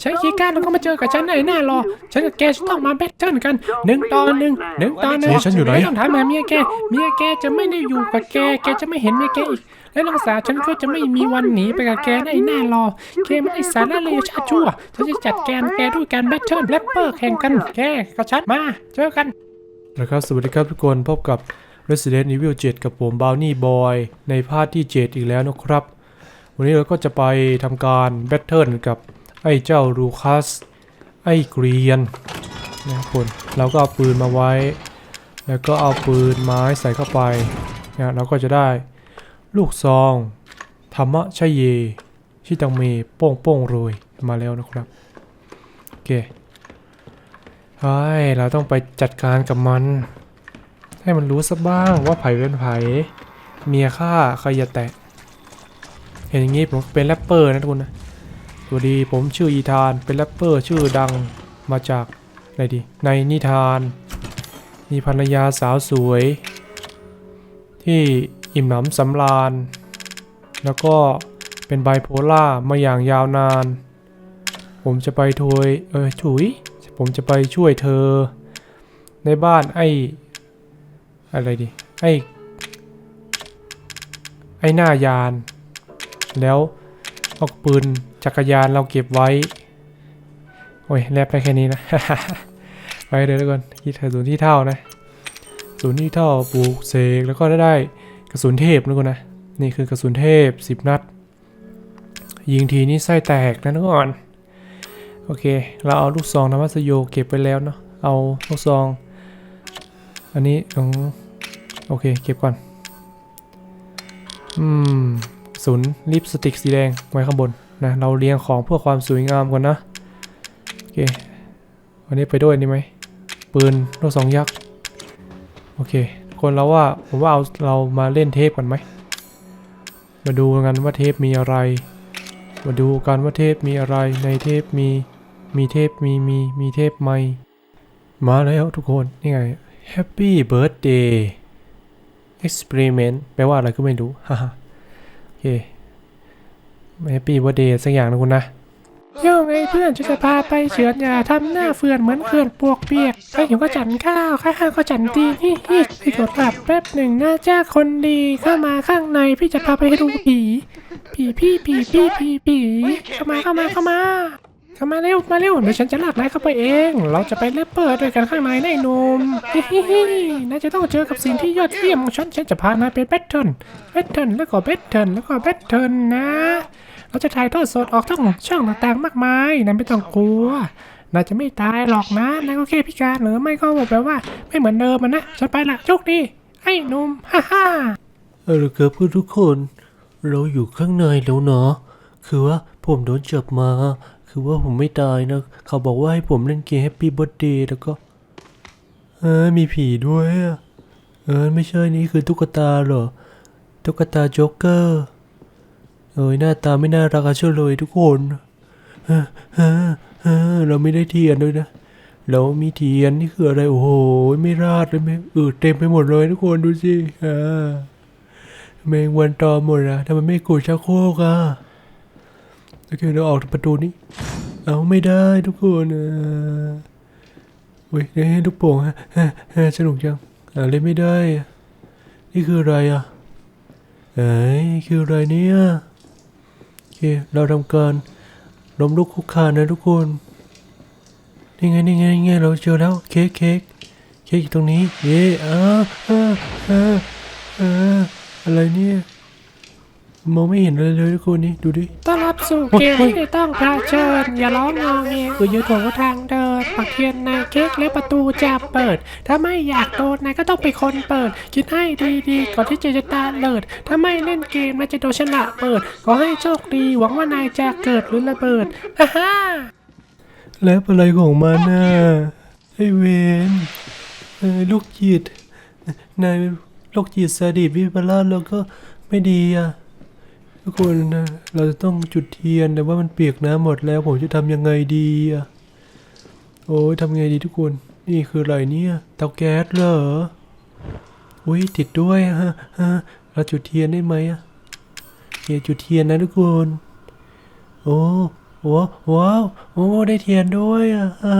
ใช้คีย์การ์ดแล้วก็มาเจอกับฉันไอ้หน้ารอ ฉันกับแกจะต้องมาแบทเทิลกันหนึ่งต่อหนึ่งหนึ่งต่อหนึ่งเมียฉันอยู่ไหนม่ต้องถามหาเมียแก เมียแกจะไม่ได้อยู่กับแก แกจะไม่เห็นเมียแกอีก และน้องสาวฉันก็จะไม่มีวันหนีไปกับแกได้หน้ารอแกมันไอสารละเลยชาติชั่ว ฉันจะจัดแกนแกด้วยการแบทเทิลแรปเปอร์แข่งกันแกกับฉันมาเจอกันนะครับสวัสดีครับทุกคนพบกับ Resident Evil 7 กับผมบ o w นี่บอยในภาคที่ 7 อีกแล้วนะครับ วันนี้เราก็จะไปทำการแบทเทิลกับ ไอ้เจ้าลูคัส ไอ้เกรียนนะครับคนเราก็เอาปืนมาไว้ แล้วก็เอาปืนไม้ใส่เข้าไปนะเราก็จะได้ลูกซองธรรมะชยเย ชิตังเมโป้งโป้งโรยมาแล้วนะครับ โอเคเฮ้ยเราต้องไปจัดการกับมัน ให้มันรู้สักบ้างว่าไผ่เป็นไผ่เมียข้าใครอย่าแตะ เห็นอย่างงี้ผมเป็นแรปเปอร์นะทุกคนนะ สวัสดีผมชื่ออีธานเป็นแรปเปอร์ชื่อดังมาจากอะไรดีในนิทาน มีภรรยาสาวสวย ที่อิ่มหนำสำราญ แล้วก็เป็นไบโพล่ามาอย่างยาวนาน ผมจะไปถวยเออถุย ผมจะไปช่วยเธอ ในบ้านไอ้ อะไรดิไอ้ ไอ้หน้ายาน แล้วเอาปืน จักรยานเราเก็บไว้ โอ้ยแลบไปแค่นี้นะ ไปเดี๋ยวทุกคนคิดถึงศูนย์ที่เท่านะ ศูนย์ที่เท่าปลูกเสกแล้วก็ได้ได้กระสุนเทพนะคุณนะ นี่คือกระสุนเทพ 10 นัด ยิงทีนี่ไส้แตกนะทุกคนโอเค เราเอาลูกซองนมัสโยเก็บไปแล้วเนาะ เอาลูกซอง อันนี้ของโอเค เก็บก่อน อืม ศูนย์ลิปสติกสีแดงไว้ข้างบน นะเราเรียงของเพื่อความสวยงามก่อนนะโอเควันนี้ไปด้วยนี่ไหมปืนลูกซองยักษ์โอเคคนเราว่าผมว่าเอาเรามาเล่นเทปกันไหมมาดูกันว่าเทปมีอะไร มาดูกันว่าเทปมีอะไรในเทปมีมีเทปมีมีมีเทปไหมมาแล้วทุกคนนี่ไง Happy Birthday Experiment แปลว่าอะไรก็ไม่รู้ฮ่าโอเค ฮ่าโอเค Happy Birthday สักอย่างนะคุณนะโย่ไงเพื่อนฉันจะพาไปเฉือนยาทำหน้าเฟื่อนเหมือนเขื่อนปวกเปียกใครหิวก็จันข้าวข้าข้าก็จันตีฮิฮิพี่กดหลับแป๊บหนึ่งนะจ้าคนดีเข้ามาข้างในพี่จะพาไปให้ดูผีผีพี่ผีพี่ผีผีเข้ามาเข้ามาเข้ามาเข้ามาเร็วมาเร็วเดี๋ยวฉันจะลากนายเข้าไปเอง เราจะไปเลปเปอร์ด้วยกันข้างในนะไอ้หนุ่มฮิฮิฮินายจะต้องเจอกับสิ่งที่ยอดเยี่ยมของฉันฉันจะพานายเป็นแบทเทิลแบทเทิลแล้วก็แบทเทิลแล้วก็แบทเทิลนะ เราจะถ่ายทอดสดออกทั้งช่องต่างๆมากมายนายไม่ต้องกลัวนายจะไม่ตายหรอกนะนายก็แค่พิการหรือไม่ก็แบบว่า ไม่เหมือนเดิมมันนะฉันไปละโชคดีไอ้นุ่มฮ่าฮ่าเอาละครับเพื่อนทุกคน เราอยู่ข้างในแล้วเนาะคือว่าผมโดนจับมา คือว่าผมไม่ตายนะ เขาบอกว่าให้ผมเล่นเกม Happy Birthday แล้วก็เออมีผีด้วยอะเออไม่ใช่นี่คือตุ๊กตาเหรอตุ๊กตาโจ๊กเกอร์ เอ้ยหน้าตาไม่น่ารักเชียวเลยทุกคนเออเออเราไม่ได้เทียนด้วยนะเรามีเทียนนี่คืออะไรโอ้โหไม่ราดเลยไม่เออเต็มไปหมดเลยทุกคนดูสิอ่าแมงวันตอมหมดอะทำไมไม่กดชักโครกอะโอเคเราออกประตูนี้เอาไม่ได้ทุกคนเออเว้ยนี่ลูกโป่งฮะฮะสนุกจังอ่าเล่นไม่ได้ นี่คืออะไรอะเอ้ยคืออะไรเนี่ย เคเราทำการล้มลุกคุกคานนะทุกคนนี่ไงนี่ไงนี่ไงเราเจอแล้วเค้กเค้กเค้กอยู่ตรงนี้เย้อ้าอ้าอ้าอ้าอะไรเนี่ยมองไม่เห็นเลยเลยทุกคนนี่ดูดิต้อนรับสู่เกมที่ต้องพาเชิญอย่าร้องงอแงกูยืนถ่วงทางเดิน ปักเทียนในเค้กและประตูจะเปิด ถ้าไม่อยากโดนนายก็ต้องเป็นคนเปิด คิดให้ดีๆ ก่อนที่จะจะตาเลิด ถ้าไม่เล่นเกมนายจะโดนฉละเปิด ขอให้โชคดีหวังว่านายจะเกิดหรือระเบิดฮ่าฮ่าแล้วอะไรของมันน่ะไอเวนเอลูกจิตนายเป็นโรคจิตซาดิสวิปลาสแล้วก็ไม่ดีอะทุกคนนะเราจะต้องจุดเทียนแต่ว่ามันเปียกน้ำหมดแล้วผมจะทำยังไงดีอะ โอ้ยทำไงดีทุกคน นี่คืออะไรเนี่ยเตาแก๊สเหรอ อุ้ยติดด้วยฮะฮะเราจุดเทียนได้ไหมอะโอเคจุดเทียนนะทุกคน โอ้ว้าวว้าวโอ้ได้เทียนด้วยอะอ่า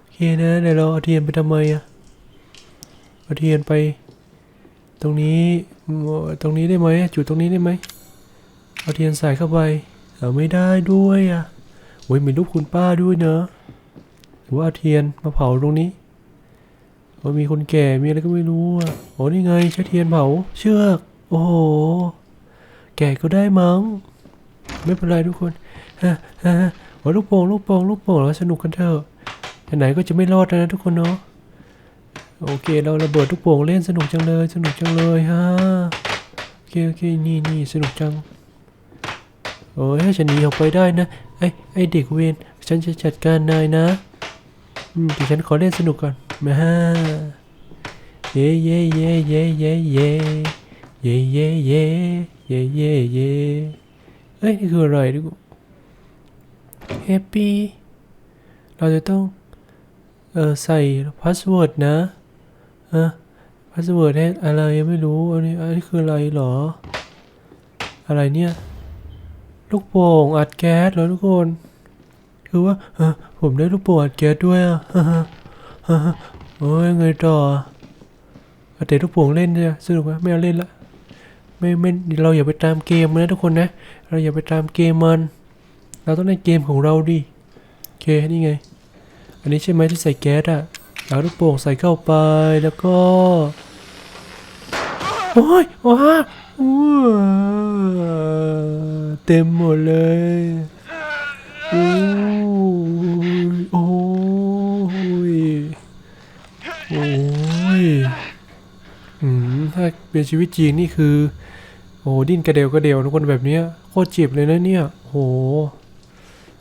โอเคนะเดี๋ยวเราเอาเทียนไปทำไมอะเอาเทียนไป ตรงนี้ตรงนี้ได้ไหมจุดตรงนี้ได้ไหมเอาเทียนใส่เข้าไปเอาไม่ได้ด้วยอะโอ้ยมีรูปคุณป้าด้วยเนอะือว่าเทียนมาเผาตรงนี้โอ้มีคนแก่มีอะไรก็ไม่รู้อะโอ้นี่ไงใช้เทียนเผาเชือก โอ้โห แก่ก็ได้มั้ง ไม่เป็นไรทุกคนฮะฮะโอ้ลูกโป่งลูกโป่งลูกโป่งแล้วสนุกกันเถอะไหนก็จะไม่รอดนะทุกคนเนาะโอเคเราระเบิดลูกโป่งเล่นสนุกจังเลย สนุกจังเลยฮะโอเคโอเคนี่นี่สนุกจังโอ้ยฉันหนีออกไปได้นะไอ้ไอ้เด็กเวรฉันจะจัดการนายนะ แต่ฉันขอเล่นสนุกก่อนมาฮะเย่เย่เย่เย่เย่เย่เย่เย่เย่เย่เย่เย่เอ้ยนี่คืออะไรดูแฮปปี้เราจะต้องเออใส่พาสเวิร์ดนะฮะพาสเวิร์ดให้อะไรไม่รู้อันนี้อันนี้คืออะไรเหรอ อะไรเนี่ย ลูกโป่งอัดแก๊สเหรอทุกคน คือว่าผมได้ลูกโป่งอัดแก๊สด้วยอะโอ้ยไงต่อเต่ลูกโป่งเล่นเนี่ยสนุกไหมไม่เอาเล่นละไม่ไม่เราอย่าไปตามเกมนะทุกคนนะ เราอย่าไปตามเกมมัน เราต้องเล่นเกมของเราดิโอเคนี่ไง อันนี้ใช่ไหมที่ใส่แก๊สอะเอาลูกโป่งใส่เข้าไปแล้วก็โอ้ยว้าอู้เต็มหมดเลย โอ้ยโอ้ยโอ้ยอืมถ้าเป็นชีวิตจริงนี่คือโอ้ดิ้นกระเดวกระเดวทุกคนแบบเนี้ยโคตรเจ็บเลยนะเนี่ยโห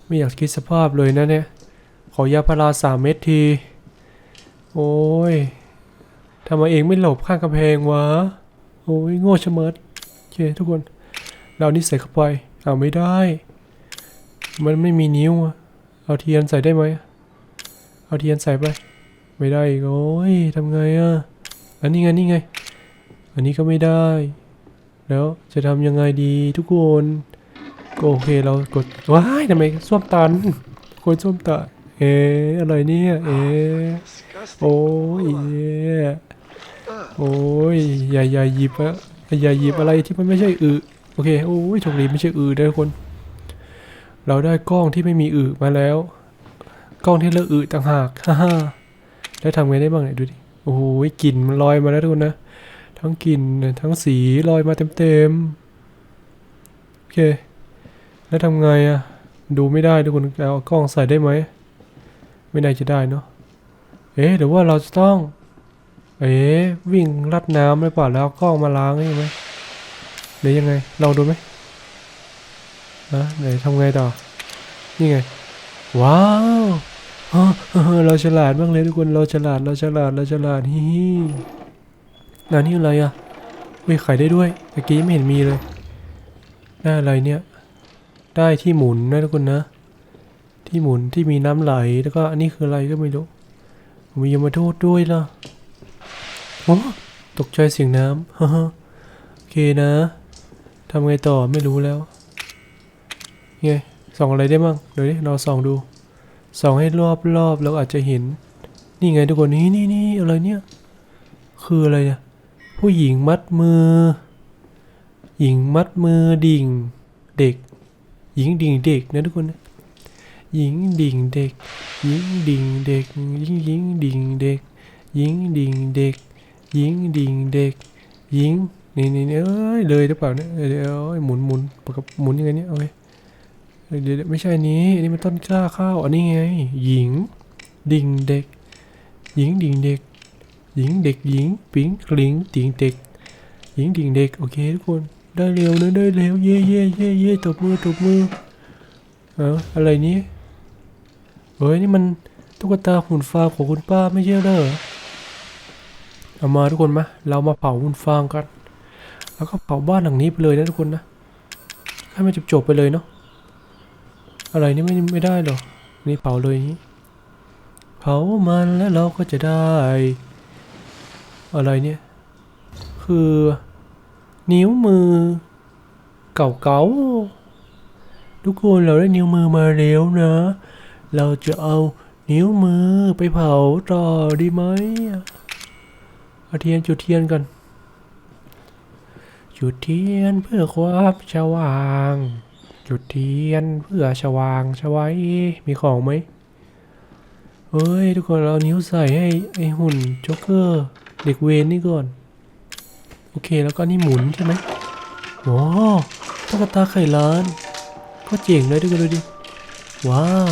ไม่อยากคิดสภาพเลยนะเนี่ยขอยาพาราสามเม็ดที โอ้ยทำไมเองไม่หลบข้างกำแพงวะ โอ้ยโง่ชะมัดโอเคทุกคน เรานี่ใส่เข้าไป เอาไม่ได้ มันไม่มีนิ้วอะเอาเทียนใส่ได้ไหม เอาเทียนใส่ไป ไม่ได้อีกโอ้ยทำไงอะ อันนี้ไงนี่ไง อันนี้ก็ไม่ได้ แล้วจะทำยังไงดีทุกคนก็โอเคเรากด ว้ายทำไมส้วมตันคนส้วมตาเอ๊ะอะไรเนี่ย เอ๊ะโอ้ยเอ๊ะโอ้ยอย่าอย่าหยิบอะอย่าหยิบอะไรที่มันไม่ใช่อึโอเค โอ้ยโชคดีไม่ใช่อึนะทุกคน เราได้กล้องที่ไม่มีอึมาแล้ว กล้องที่เลอะอึต่างหากฮ่าฮ่าแล้วทำไงได้บ้างเนี่ยดูดิโอ้ยกลิ่นมันลอยมาแล้วทุกคนนะทั้งกลิ่นทั้งสีลอยมาเต็มๆโอเค แล้วทำไงอะดูไม่ได้ทุกคนเอากล้องใส่ได้ไหมไม่น่าจะได้เนาะเอ๊ะหรือว่าเราจะต้อง เอ๊ะวิ่งลัดน้ำหรือเปล่าแล้วกล้องมาล้างใช่ไหมหรือยังไงลองดูไหม นะไหนทำไงต่อ นี่ไง ว้าวเราฉลาดมากเลยทุกคนเราฉลาดเราฉลาดเราฉลาดฮิฮิงานนี้อะไรอะไม่ขายได้ด้วยตะกี้ไม่เห็นมีเลยน้าอะไรเนี่ย ได้ที่หมุนนะทุกคนนะ ที่หมุนที่มีน้ำไหลแล้วก็อันนี้คืออะไรก็ไม่รู้มียมทูตด้วยล่ะโอ้ตกใจเสียงน้ำฮ่าฮ่าโอเคนะทำไงต่อไม่รู้แล้ว ไงส่องอะไรได้มั่งเดี๋ยวนี้เราส่องดูส่องให้รอบรอบแล้วอาจจะเห็น นี่ไงทุกคนนี่นี่นี่อะไรเนี่ย คืออะไรเนี่ยผู้หญิงมัดมือ หญิงมัดมือดิ่ง เด็ก หญิงดิ่งเด็กนะทุกคนนะหญิงดิ่งเด็ก หญิงดิ่งเด็ก หญิงหญิงดิ่งเด็ก หญิงดิ่งเด็ก หญิงดิ่งเด็ก หญิงนี่นี่เอ้ยเลยหรือเปล่าเนี่ยเดี๋ยวเดี๋ยวหมุนหมุนประกับหมุนยังไงเนี่ยโอเค เดี๋ยวไม่ใช่นี้อันนี้มันต้นกล้าข้าวอันนี้ไง หญิง ดิ่งเด็ก หญิงดิ่งเด็ก หญิงเด็กหญิงปิงหลิงติงเด็ก หญิงดิ่งเด็กโอเคทุกคนได้เร็วนะได้เร็วเย่เย่เย่เย่ตบมือตบมือเอาอะไรนี้เฮ้ยนี่มันตุ๊กตาหุ่นฟางของคุณป้าไม่ใช่เหรอเอามาทุกคนมาเรามาเผาหุ่นฟางกัน แล้วก็เผาบ้านหลังนี้ไปเลยนะทุกคนนะให้มันจบจบๆไปเลยเนาะ อะไรนี่ไม่ไม่ได้หรอนี่เผาเลยนี้เผามันแล้วเราก็จะได้ อะไรเนี่ย คือ นิ้วมือ เก่าๆทุกคนเราได้นิ้วมือมาแล้วนะ เราจะเอานิ้วมือไปเผาต่อดีไหมเอาเทียนจุดเทียนกันจุดเทียนเพื่อความสว่าง จุดเทียนเพื่อสว่างสวัยมีของไหมเฮ้ย ทุกคนเรานิ้วใส่ให้ไอหุ่นโจ๊กเกอร์เด็กเวนนี่ก่อน โอเคแล้วก็นี่หมุนใช่ไหมโอ้ตุ๊กตาไข่ล้าน ก็เจ๋งเลยทุกคนดูดิ ว้าว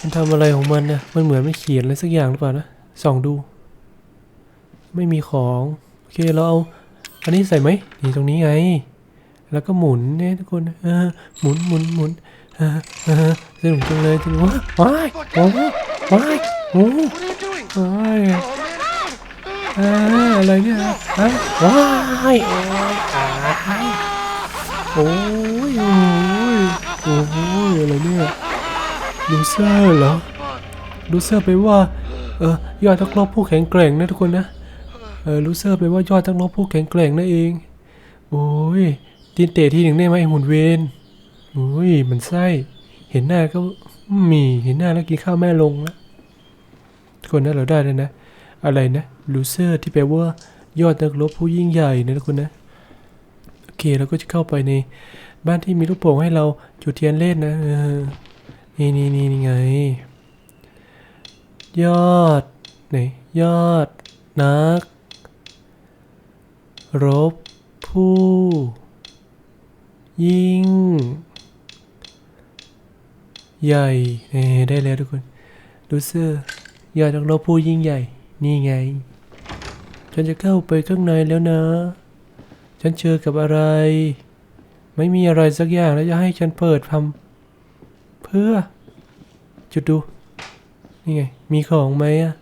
มันทำอะไรของมันนะมันเหมือนมันเขียนอะไรสักอย่างหรือเปล่านะส่องดู ไม่มีของ โอเคเราเอาอันนี้ใส่ไหมนี่ตรงนี้ไง แล้วก็หมุนเนี่ยทุกคนหมุนหมุนหมุนสนุกจังเลยจริงว้าว้ายโอ้ว้ายโอ้ว้ายอะไรเนี่ยฮะว้ายโอ้ยโอ้ยโอ้ยอะไรเนี่ยลูเซอร์เหรอลูเซอร์ไปว่าเออยอดนักรบผู้แข็งแกร่งนะทุกคนนะเออลูเซอร์ไปว่ายอดนักรบผู้แข็งแกร่งนั่นเองโอ้ย ตีนเตะทีหนึ่งได้ไหมไอ้หุ่นเวนโอ้ยมันไส้ เห็นหน้าก็มีเห็นหน้าแล้วกินข้าวแม่ลงแล้วทุกคนนเราได้เลยนะ อะไรนะลูเซอร์ที่แปลว่ายอดนักรบผู้ยิ่งใหญ่นะทุกคนนะ โอเคเราก็จะเข้าไปในบ้านที่มีลูกโป่งให้เราจุดเทียนเล่นนะนี่นี่นี่นี่ไง ยอดไหนยอดนัก รบผู้ ยิ่ง ใหญ่เน่ได้แล้วทุกคนลูเซอร์ยอดนักรบผู้ยิ่งใหญ่ นี่ไง ฉันจะเข้าไปข้างในแล้วนะ ฉันเจอกับอะไร ไม่มีอะไรสักอย่างแล้วจะให้ฉันเปิดทำเพื่อ จุดดู นี่ไง มีของไหมอะ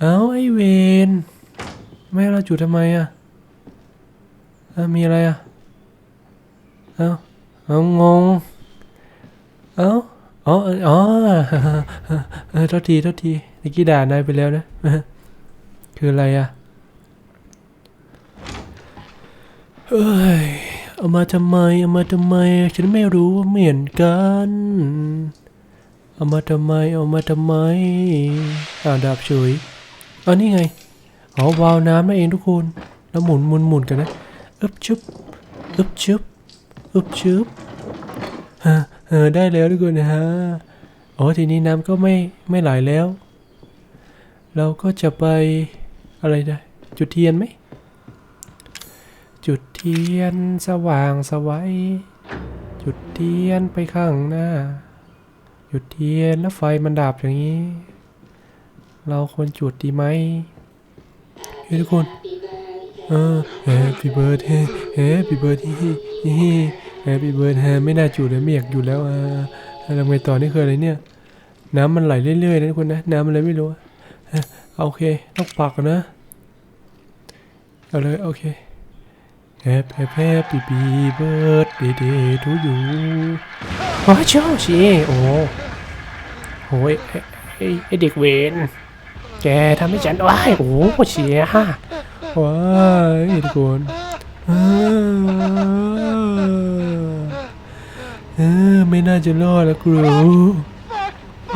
เอาไอเวนไม่เราจุดทำไมอะมีอะไรอะ เอาเอางง เอาอ๋ออ๋อเออโทษทีโทษทีตะกี้ด่านายไปแล้วนะ คืออะไรอะเอ้ย เอามาทำไม เอามาทำไม ฉันไม่รู้เหมือนกัน เอามาทำไม เอามาทำไมอ่าดาบเฉยอานี่ไง อ๋อวาวน้ำนั่นเองทุกคน แล้วหมุนหมุนหมุนกันนะ อึบชึบอึบชึบ อึบชึบฮะเออได้แล้วทุกคนนะฮะโอ้ทีนี้น้ำก็ไม่ไม่ไหลแล้ว เราก็จะไปอะไรนะจุดเทียนไหม จุดเทียนสว่างสวัยจุดเทียนไปข้างหน้า จุดเทียนแล้วไฟมันดับอย่างนี้ เราควรจุดดีไหมเฮ้ยทุกคนเออ Happy birthday Happy birthday Happy birthday ไม่น่าจุดเลยไม่อยากจุดแล้วอ่าแล้วไงต่อนี่คืออะไรเนี่ย น้ำมันไหลเรื่อยๆนะทุกคนนะ น้ำมันอะไรไม่รู้อะเอาโอเค ต้องปักนะ เอาเลย โอเค Happy Happy Happy birthday day to you ว้าวเจ้าชีโอ้โหไอ้ไอเด็กเวนแกทำให้ฉันว้ายโอ้โหเชียร์ว้ายทุกคน ออเออไม่น่าจะรอดแล้วครู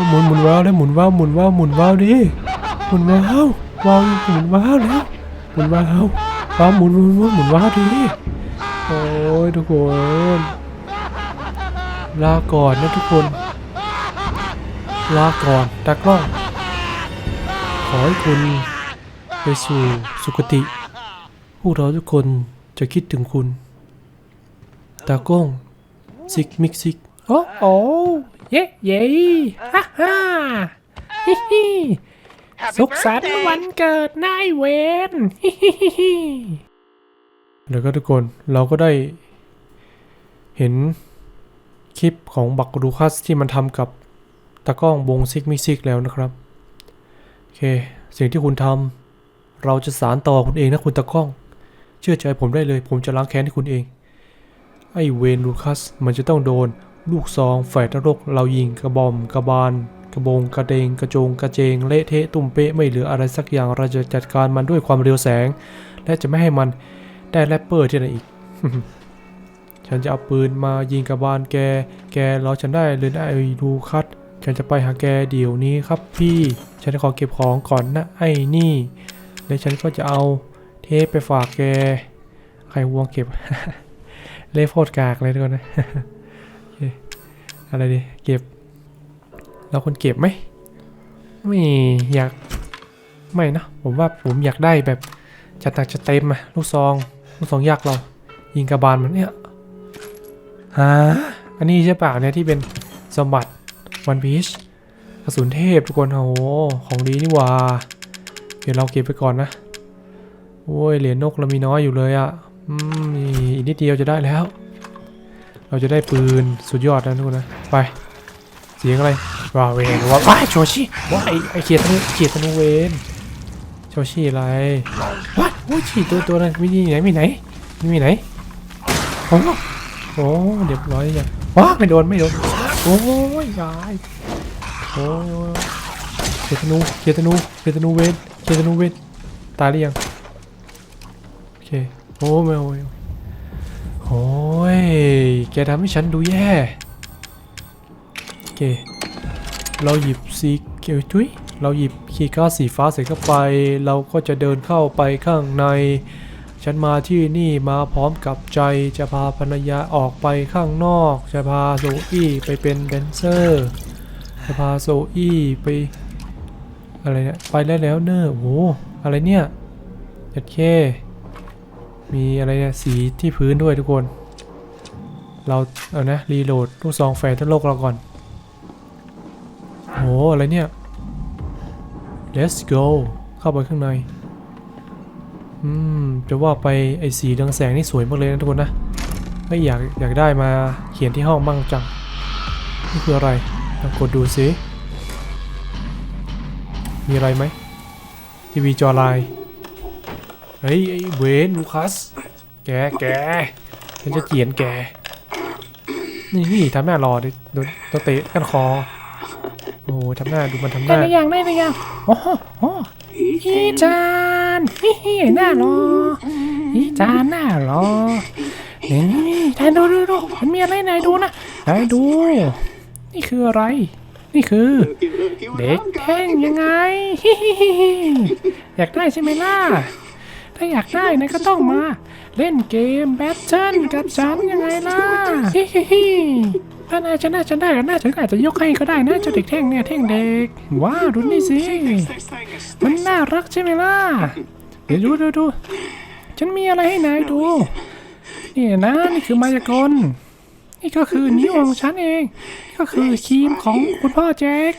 หมุนหมุนว้าวแล้วหมุนว้าวหมุนว้าวหมุนว้าวดิหมุนว้าวว้าวหมุนว้าวแล้วหมุนว้าวว้าวหมุนหมุนหมุนหมุนว้าวดิโอ้ยทุกคนลาก่อนนะทุกคนลาก่อนตากล้องขอให้คุณไปสู่สุคติ พวกเราทุกคนจะคิดถึงคุณ ตากล้อง ซิกมิกซิกโอ้โอ้เย้เย้ฮ่าฮ่าฮิฮิ Happy สุขสันต์ birthday! วันเกิดนายเวนฮิฮิฮิฮิแล้วก็ทุกคนเราก็ได้ เห็นคลิปของบักรูคัสที่มันทำกับตากล้องวงซิกมิกซิกแล้วนะครับ โอเค สิ่งที่คุณทำเราจะสารต่อคุณเองนะคุณตากล้อง เชื่อใจผมได้เลย ผมจะล้างแค้นให้คุณเอง ไอเวนลูคัสมันจะต้องโดน ลูกซองแฝดนรกเรายิงกระบอมกระบาลกระบงกระเดงกระโจงกระเจงเละเทะตุ่มเป๊ะไม่เหลืออะไรสักอย่างเราจะจัดการมันด้วยความเร็วแสง และจะไม่ให้มันได้แรปเปอร์ที่ไหนอีก ฉันจะเอาปืนมายิงกับบานแก แกรอฉันได้เลยนะไอ้ดูคัดฉันจะไปหาแกเดี๋ยวนี้ครับพี่ ฉันขอเก็บของก่อนนะไอ้นี่ แล้วฉันก็จะเอาเทปไปฝากแก ใครวงเก็บ เล่โพดกากเลยทุกคนนะอะไรดีเก็บเราคนเก็บไหมไม่อยากไม่นะผมว่าผมอยากได้แบบจัดหนักจัดเต็มอะลูกซองลูกซองยักษ์เรา ยิงกระบาลมันเนี่ยฮะอันนี้ใช่เปล่าเนี่ยที่เป็นสมบัติวันพีชกระสุนเทพทุกคนโอ้โหของดีนี่ว่า เดี๋ยวเราเก็บไปก่อนนะโอ้ยเหรียญนกเรามีน้อยอยู่เลยอะ่ะ อืมอีกนิดเดียวจะได้แล้ว เราจะได้ปืนสุดยอดนะทุกคนนะ ไป เสียงอะไรว้าเวนว้าว้ายโชชิว้ายไอเขียดธนูเขียดธนูเวนโชชิอะไรว้าโอ้ยฉีดตัวตัวนั้นมีที่ไหนมีไหนมีไหนโอ้โหเรียบร้อยอยังว้าไม่โดนไม่โดนโอ้ยยายโอ้เขียดธนูเขียดธนูเขียดธนูเวนเขียดธนูเวนตายหรือยังโอเค โอ้ไม่โอ้ยโอ้ยแกทำให้ฉันดูแย่โอเคเราหยิบสีเขียวจุ้ยเราหยิบคีย์การ์ดสีฟ้าใส่เข้าไป เราก็จะเดินเข้าไปข้างใน ฉันมาที่นี่มาพร้อมกับใจจะพาภรรยาออกไปข้างนอก จะพาโซอี้ไปเป็นแดนเซอร์ จะพาโซอี้ไปอะไรเนี่ยไปได้แล้วเนอะโอ้โหอะไรเนี่ยจัดเค มีอะไรเนี่ยสีที่พื้นด้วยทุกคน เราเอานะรีโหลดลูกซองแฟร์ทั้งโลกเราก่อนโหอะไรเนี่ย let's go เข้าไปข้างใน อืม จะว่าไปไอ้สีเรืองแสงนี่สวยมากเลยนะทุกคนนะไม่อยากอยากได้มาเขียนที่ห้องบ้างจัง นี่คืออะไรลองกดดูสิมีอะไรไหมทีวีจอไลน์ เฮ้ยไอ้เวนลูคัส แกแกฉันจะเขียนแกนี่นี่ทำหน้ารอดิโดนโดนเตะกันคอ โอ้โหทำหน้าดูมันทำหได้น้าหรือยังได้หรือยังโอ้โหโอ้โหอีจานฮิฮิหน้ารออีจานหน้ารอนี่ทานดูดูดูมันมีอะไรไหนดูนะไหนดู นี่คืออะไร นี่คือ เด็กแท่งยังไงฮิฮิฮิฮิอยากได้ใช่ไหมล่ะ ถ้าอยากได้นะก็ต้องมา เล่นเกมแบทเทิลกับฉันยังไงล่ะฮิฮิฮิถ้านายชนะฉันได้ก็น่าฉันอาจจะยกให้ก็ได้นะเจ้าเด็กแท่งเนี่ยแท่งเด็ก ว้าวดูนี่สิ มันน่ารักใช่ไหมล่ะ เดี๋ยวดูดูดูฉันมีอะไรให้นายดูนี่นะนี่คือมายากลนี่ก็คือนิ้วของฉันเอง ก็คือครีมของคุณพ่อแจ็ค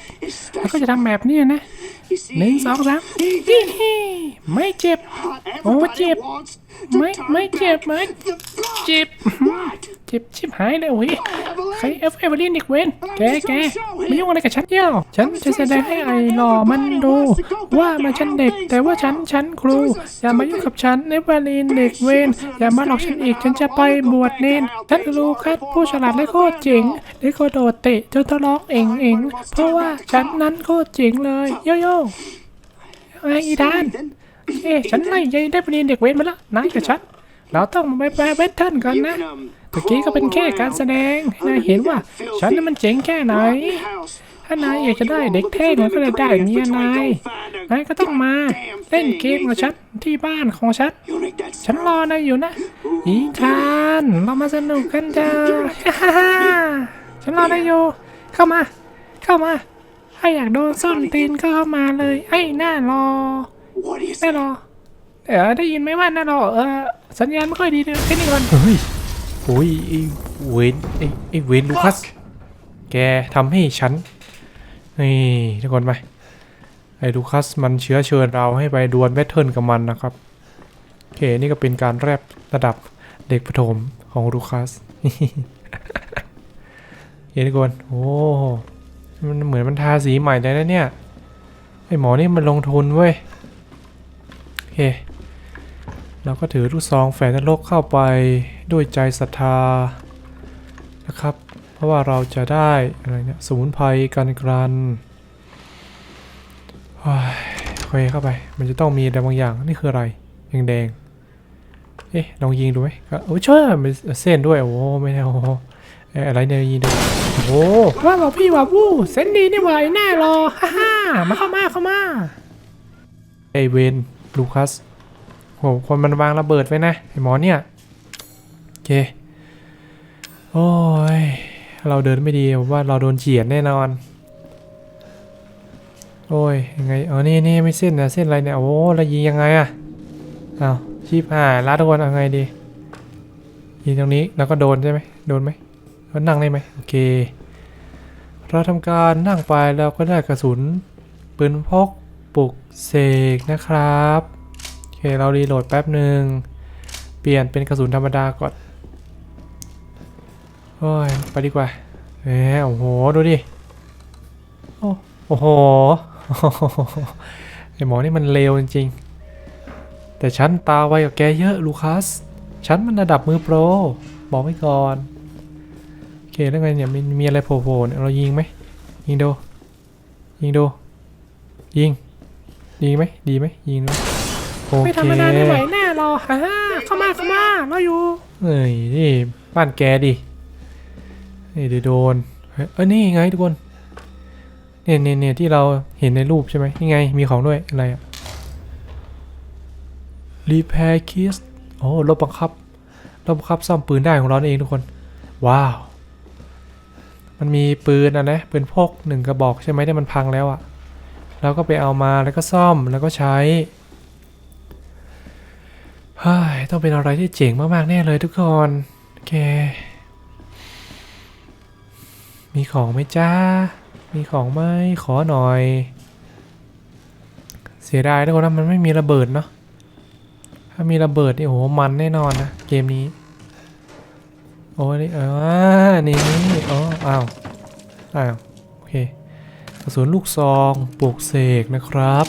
แล้วก็จะทำแบบนี้นะ หนึ่งสองสามฮิฮิไม่เจ็บ โอ้เจ็บ ไม่ไม่เจ็บไหมเจ็บ เ จ็บชิบหายเลยโอ้ยใครเอฟเอเวอร์ลินอีกเวนแกแกไม่ยุ่งอะไรกับฉันเย้าฉันจะแสดงให้ไอ้หล่อมันดู ว่ามันฉันเด็ก แต่ว่าฉันฉันครู อย่ามายุ่งกับฉันเอฟเวอร์ลินเด็กเวนอย่ามาหลอกฉันอีกฉันจะไปบวชเนนฉันรู้ครับผู้ฉลาดและโคตรเจ๋งและก็โดดเตะจนทะเลาะเองเองเพราะว่าฉันนั้นโคตรเจ๋งเลยโยโย่ไอ้อีดานเอ๊ะฉันไล่ยายได้ไปเรียนเด็กเวทมาแล้วนายกับฉันเราต้องไปแปลเวทเทิร์นก่อนนะ ตะกี้ก็เป็นแค่การแสดงให้นายเห็นว่าฉันนั้นมันเจ๋งแค่ไหน ถ้านายอยากจะได้เด็กเท่นายก็เลยได้เมียนายนายก็ต้องมาเล่นเกมกับฉันที่บ้านของฉัน ฉันรอนายอยู่นะ อีธานเรามาสนุกกันจ้าฉันรอนายอยู่ เข้ามา เข้ามาถ้าอยากโดนส้นตีนก็เข้ามาเลย ไอ้หน้ารอแน่รอเออได้ยินไหมว่าแน่รอเออสัญญาณไม่ค่อยดีเลยแค่นี้ก่อนเฮ้ย โอ้ยไอ้เวนไอ้ไอ้เวนลูคัส แกทำให้ฉัน นี่ทุกคนไป ไอ้ลูคัสมันเชื้อเชิญเราให้ไปดวลแบทเทิลกับมันนะครับ โอเค นี่ก็เป็นการแรประดับเด็กประถมของลูคัสเห็นทุกคน โอ้มันเหมือนมันทาสีใหม่เลยนะเนี่ย ไอ้หมอนี่มันลงทุนเว้ย โอเค เราก็ถือลูกซองแฝงนรกเข้าไปด้วยใจศรัทธานะครับ เพราะว่าเราจะได้อะไรเนี่ยสมุนไพรกันกรันโอ้ยเคเข้าไป มันจะต้องมีอะไรบางอย่างนี่คืออะไรแดงเอ๊ะลองยิงดูไหมโอ้ยช่วยมันเส้นด้วยโอ้ไม่ได้โอ้อะอะไรเนี่ยยิงดูโอ้ว่าบอกพี่ว่าวู้เซนดีนี่หว่าไอ้แน่รอฮ่าฮ่ามาเข้ามาเข้ามาไอเวนลูคัส โหคนมันวางระเบิดไว้นะไอหมอเนี่ยโอเคโอ้ยเราเดินไม่ดีว่าเราโดนเฉียดแน่นอน โอ้ยยังไงอ๋อนี่นี่ไม่เส้นนะเส้นอะไรเนี่ยโอ้แล้วยิงยังไงอะอ้าวชีพหายลาดทุกคนเอาไงดียิงตรงนี้แล้วก็โดนใช่ไหมโดนไหมแล้วนั่งได้ไหมโอเค เราทำการนั่งไปแล้วก็ได้กระสุนปืนพกปลุกเสกนะครับ เคเรารีโหลดแป๊บหนึ่งเปลี่ยนเป็นกระสุนธรรมดาก่อนโอ้ยไปดีกว่าเอ้โอ้โห ดูดิโอ้โอ้โหไอหมอนี่มันเลวจริงๆ แต่ฉันตาไวกว่าแกเยอะลูคัส ฉันมันระดับมือโปร บอกไว้ก่อน โอเค แล้วไงเนี่ยมีมีอะไรโผล่ๆเนี่ยเรายิงไหม ยิงดู ยิงดู ยิงยิงไหม ดีไหม ยิงดู โอไม่เคธรรมดานี่ไหวแน่รอฮ่าฮ่าเข้ามาเข้ามาเราอยู่เฮ้ยนี่บ้านแกดินี่เดี๋ยวโดนเฮ้ยเออนี่ไงทุกคนเนี่ยเนี่ยเนี่ยที่เราเห็นในรูปใช่ไหมนี่ไงมีของด้วยอะไรอะ Repair Kit โอ้รถบังคับรถบังคับซ่อมปืนได้ของเราเองทุกคน ว้าว มันมีปืนอะนะปืนพกหนึ่งกระบอกใช่ไหมที่มันพังแล้วอะเราก็ไปเอามาแล้วก็ซ่อมแล้วก็ใช้ เฮ้ยต้องเป็นอะไรที่เจ๋งมาก ๆ แน่เลยทุกคนโอเค มีของไหมจ้า มีของไหมขอหน่อย เสียดายทุกคนนะมันไม่มีระเบิดเนาะถ้ามีระเบิดนี่โอ้โหมันแน่นอนนะ เกมนี้ โอ้ยนี่เออนี่นี่อ๋ออ้าวอ้าวโอเคกระสุนลูกซองปลูกเสกนะครับ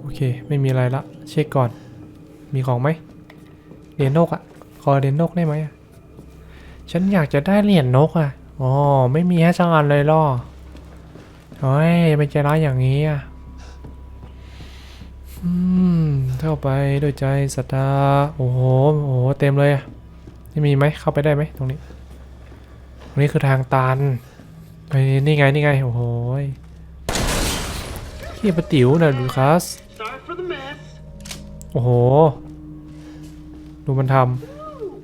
โอเค ไม่มีอะไรละ เช็คก่อน มีของไหมเหรียญนกอะขอเหรียญนกได้ไหมฉันอยากจะได้เหรียญนกอะอ๋อไม่มีให้สักอันเลยล่อโอ้ยไม่ใจร้ายอย่างนี้อะอืมเข้าไปด้วยใจศรัทธาโอ้โหโอ้โหเต็มเลยอะนี่มีไหมเข้าไปได้ไหมตรงนี้ ตรงนี้คือทางตันเฮ้นี่ไงนี่ไงโอ้โหขี้ปะติ๋วนะดูคัสโอ้โห ดูมันท Ooh,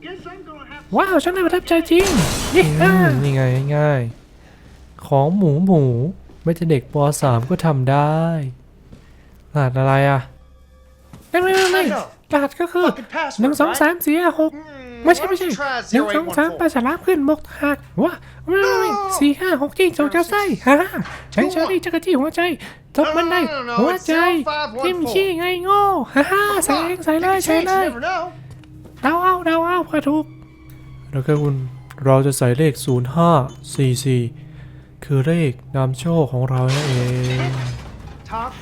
guess I'm gonna have ว้าวฉันได้ประทับใจจริงนี่ำอ่าอืมนี่ไงง่ายๆของหมูหมูไม่จะเด็กป .3 ก็ทำได้รหัสอะไรอะไม่ไม่ไม่ไม่รหัสก็คือ fucking password. หนึ่งสองสามสี่ห้าหก Mm, ไม่ใช่ why ไม่ don't ใช่ you try หนึ่งสองสามปลา 0814? ฉลามขึ้นบกหักว้าไม่ไม่ไม่สี่ห้าหกจิ้งจกเจ้าไส้ฮ่าฮ่าใช้เชอรี่จักรจี้หัวใจตบมันได้ No, no, no, no, หัว it's ใจ 0514. ทิมขี้ไงโง่ฮ่าฮ่าใส่เองใส่เลย Pick a ใส่ chance, เล you ย never know. เดาเอาเดาเอาเพื่อถูกแล้วก็คุณเราจะใส่เลข 0544 คือเลขนำโชคของเรานั่นเอง Talk,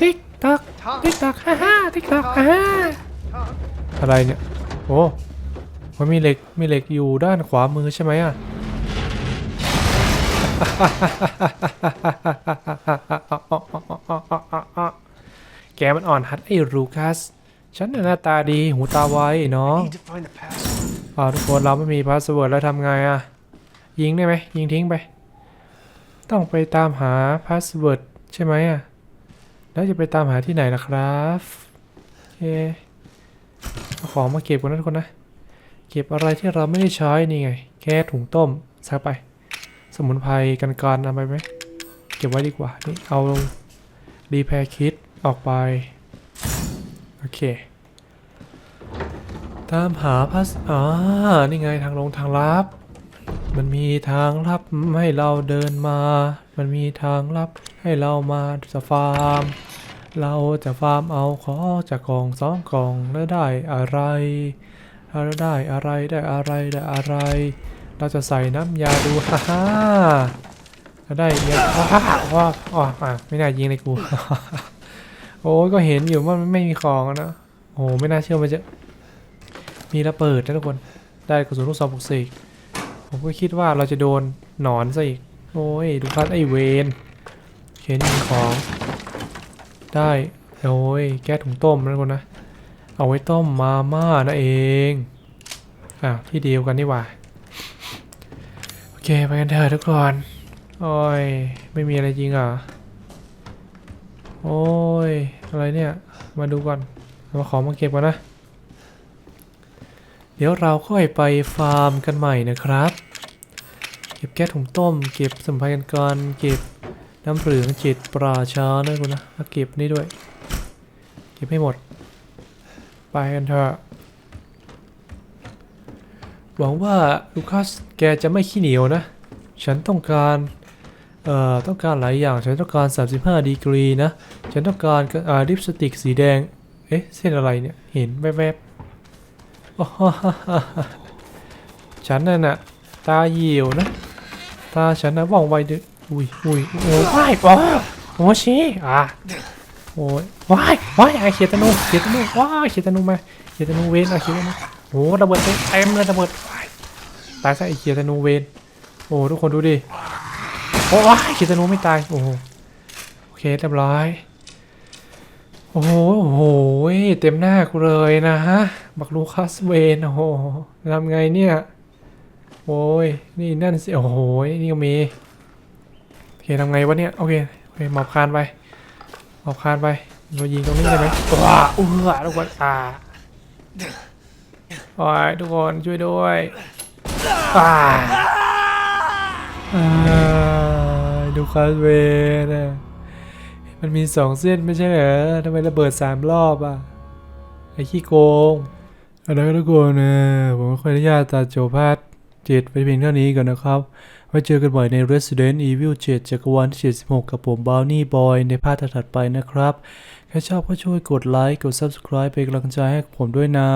ติ๊กตัก talk, ติ๊กตักฮ่าฮ่าติ๊กตักฮ่าฮ่า talk. อะไรเนี่ย โอ้มันมีเหล็กมีเหล็กอยู่ด้านขวามือใช่ไหมอะแกมันอ่อนหัดไอ้รูคัส ฉันน่ะหน้าตาดีหูตาไวน้อง Need to find the password. อ่าทุกคนเราไม่มีพาสเวิร์ดแล้วทำไงอะยิงได้ไหมยิงทิ้งไป ต้องไปตามหาพาสเวิร์ดใช่ไหมอะแล้วจะไปตามหาที่ไหนล่ะครับโอเคเอาของมาเก็บกันนะทุกคนนะ เก็บอะไรที่เราไม่ได้ใช้นี่ไง แค่ถุงต้มซักไป สมุนไพรกันการเอาไปไหม เก็บไว้ดีกว่า นี่เอารีแพร์คิดออกไปโอ เค ตามหาพัสอ่านี่ไงทางลงทางลับ มันมีทางลับให้เราเดินมา มันมีทางลับให้เรามาจะฟาร์ม เราจะฟาร์มเอาของจากกล่องสองกล่องแล้วได้อะไรถ้าเราได้อะไรได้อะไรได้อะไร เราจะใส่น้ำยาดูฮ่าฮ่าเราได้เยอะว้าวว้าวอะไม่น่ายิงเลยกู อ้ยก็เห็นอยู่ว่ามันไม่มีของนะโอ้ไม่น่าเชื่อมันจะมีระเบิดนะทุกคนได้กระสุนลูกซองปกสกผมก็คิดว่าเราจะโดนหนอนซะอีก โอ้ยดูคัดไอเวนเห็นมีของได้โอ้ยแก้ถุงต้มนะทุกคนนะเอาไว้ต้มมาม่านั่นเองอ้าที่เดียวกันนี่หว่าโอเคไปกันเถอะทุกคนโอ้ยไม่มีอะไรจริงเหรอโอ้ย อะไรเนี่ย มาดูก่อนเอาของมาเก็บก่อนนะ เดี๋ยวเราค่อยไปฟาร์มกันใหม่นะครับ เก็บแก๊สถุงต้ม เก็บสมุนไพรกันก่อนเก็บน้ำเหลืองจิตปราชาด้วยคุณนะแล้วเก็บนี่ด้วย เก็บให้หมด ไปกันเถอะหวังว่าลูคัสแกจะไม่ขี้เหนียวนะ ฉันต้องการ เอ่อต้องการหลายอย่างฉันต้องการ 35 ดีกรีนะ ฉันต้องการอ่าลิปสติกสีแดง เอ๊ะ เส้นอะไรเนี่ย เห็นแวบๆโอ้โหฉันนั่นน่ะ ตาเหี่ยวนะ ตาฉันนะว่องไวดึอุ้ยอุ้ยโอ้ยว้ายว้โอ้ชีอะโอ้ยว้ายว้ายไอเขียดตะนูเขียดตะนูว้ายเขียดตะนูมาเขียดตะนูเวนอะเขียตนูโอ้ระเบิดเต็มเต็มเลยระเบิดตายซะไอเขียดตะนูเวนโอ้ทุกคนดูดิ โอ้ยเขียดตะนูไม่ตาย โอ้โห โอเคเรียบร้อย โอ้โห โอ้โห เต็มหน้ากูเลยนะฮะ บักลูคัสเวนโอ้โหทำไงเนี่ย โอ้ย นี่นั่นสิ โอ้โห นี่ก็มี โอเคทำไงวะเนี่ย โอเค โอเคหมอบคานไปหมอบคานไป เรายิงตรงนี้ได้ไหมว้าอุ้ยทุกคนอ่าโอ้ยทุกคนช่วยด้วยอ่าอ่า ดูคาสเวนะมันมีสองเส้นไม่ใช่เหรอทำไมระเบิดสามรอบอะ ไอ้ขี้โกงเอาละครับทุกคนนะผมขออนุญาตตัดจพาร์ทเจ็ดไปเพียงเท่านี้ก่อนนะครับ ไว้เจอกันใหม่ใน Resident Evil 7จักรวาลที่76 กับผม Brownie Boy ในภาคถัดไปนะครับถ้าชอบก็ช่วยกดไลค์ กด Subscribe เป็นกำลังใจให้ผมด้วยนะ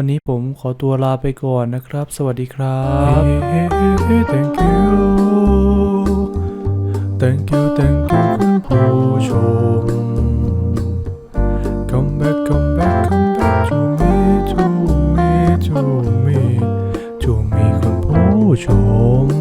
วันนี้ผมขอตัวลาไปก่อนนะครับ สวัสดีครับ Thank you Thank you Thank you คุณผู้ชม Come back Come back Come back to me to me to me to me คุณผู้ชม